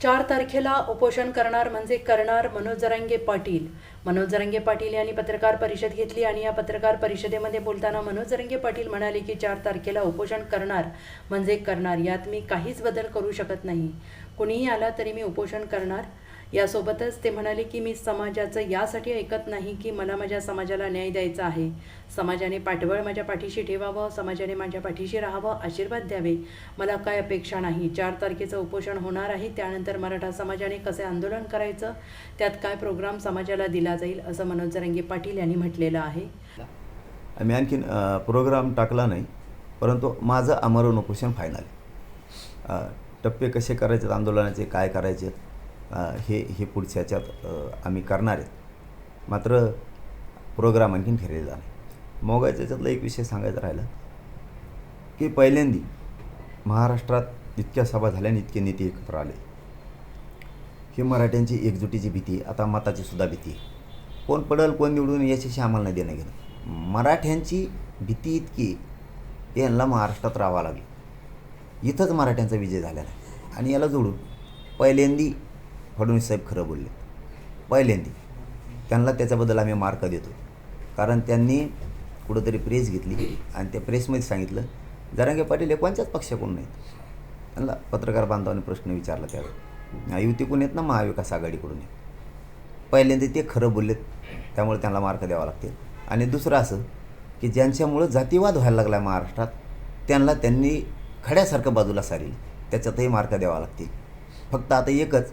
चार तारखेला उपोषण करणार म्हणजे करणार मनोज जरांगे पाटील. मनोज जरांगे पाटील यांनी पत्रकार परिषद घेतली आणि या पत्रकार परिषदेमध्ये बोलताना मनोज जरांगे पाटील म्हणाले की चार तारखेला उपोषण करणार म्हणजे करणार. यात मी काहीच बदल करू शकत नाही. कुणीही आला तरी मी उपोषण करणार. यासोबतच ते म्हणाले की मी समाजाचं यासाठी ऐकत नाही की मला माझ्या समाजाला न्याय द्यायचा आहे. समाजाने पाठबळ माझ्या पाठीशी ठेवावं समाजाने माझ्या पाठीशी राहावं आशीर्वाद द्यावे. मला काय अपेक्षा नाही. चार तारखेचं उपोषण होणार आहे. त्यानंतर मराठा समाजाने कसे आंदोलन करायचं? त्यात काय प्रोग्राम समाजाला दिला जाईल? असं मनोज जरंगे पाटील यांनी म्हटलेलं आहे. आम्ही आणखीन प्रोग्राम टाकला नाही परंतु माझं आमरण उपोषण फायनल टप्पे कसे करायचे आंदोलनाचे काय करायचे हे हे पुढच्या ह्याच्यात आम्ही करणार आहेत. मात्र प्रोग्राम आणखीन ठरलेला नाही. मोगायच्या याच्यातला एक विषय सांगायचा राहिला की पहिल्यांदी महाराष्ट्रात इतक्या सभा झाल्या आणि इतके नेते एकत्र आले. ही मराठ्यांची एकजुटीची भीती आता मताची सुद्धा भीती आहे. कोण पडल कोण निवडून याच्याशी आम्हाला नाही देणं घेणं. मराठ्यांची भीती इतकी यांना महाराष्ट्रात राहावं लागली. इथंच मराठ्यांचा विजय झालेला आहे. आणि याला जोडून पहिल्यांदी फडणवीस साहेब खरं बोलले. पहिल्यांदी त्यांना त्याच्याबद्दल आम्ही मार्क देतो. कारण त्यांनी कुठंतरी प्रेस घेतली आणि त्या प्रेसमध्ये सांगितलं जरांगे पाटील हे कोणत्याच पक्षाकडून नाहीत. त्यांना पत्रकार बांधवाने प्रश्न विचारला त्यावेळी. युतीकडून येत ना? महाविकास आघाडीकडून येत पहिल्यांदा ते खरं बोललेत त्यामुळे त्यांना मार्क द्यावा लागतील. आणि दुसरं असं की ज्यांच्यामुळं जातीवाद व्हायला लागला आहे महाराष्ट्रात त्यांना त्यांनी खड्यासारखं बाजूला सारील. त्याच्यातही मार्क द्यावा लागतील. फक्त आता एकच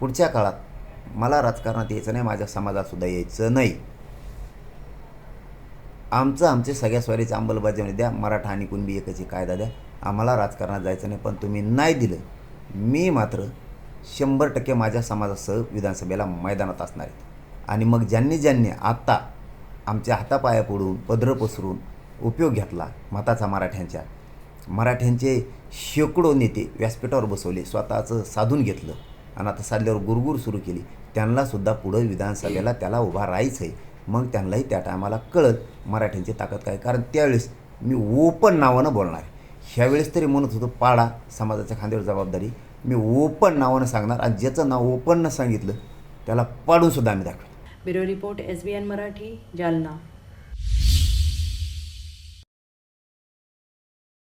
पुढच्या काळात मला राजकारणात यायचं नाही माझ्या समाजातसुद्धा यायचं नाही. आमचं आमचे सगळ्या स्वारीची अंमलबजावणी द्या मराठा आणि कुणबी एकच कायदा द्या. आम्हाला राजकारणात जायचं नाही पण तुम्ही नाही दिलं. मी मात्र शंभर टक्के माझ्या समाजासह विधानसभेला मैदानात असणार आहेत आणि मग ज्यांनी ज्यांनी आत्ता आमच्या हातापाया पडून पदर पसरून उपयोग घेतला मताचा मराठ्यांच्या मराठ्यांचे शेकडो नेते व्यासपीठावर बसवले स्वतःचं साधून घेतलं आणि आता साधल्यावर गुरगुर सुरू केली. त्यांनासुद्धा पुढं विधानसभेला त्याला उभा राहायचं आहे मग त्यांनाही त्या टायमाला कळत मराठ्यांची ताकद काय. कारण त्यावेळेस मी ओपन नावानं बोलणार आहे. ह्यावेळेस तरी म्हणत होतो पाडा समाजाच्या खांद्यावर जबाबदारी. मी ओपन नावानं सांगणार आणि ज्याचं नाव ओपननं सांगितलं त्याला पाडूनसुद्धा आम्ही दाखवेल. Bureau report S B N Marathi Jalna.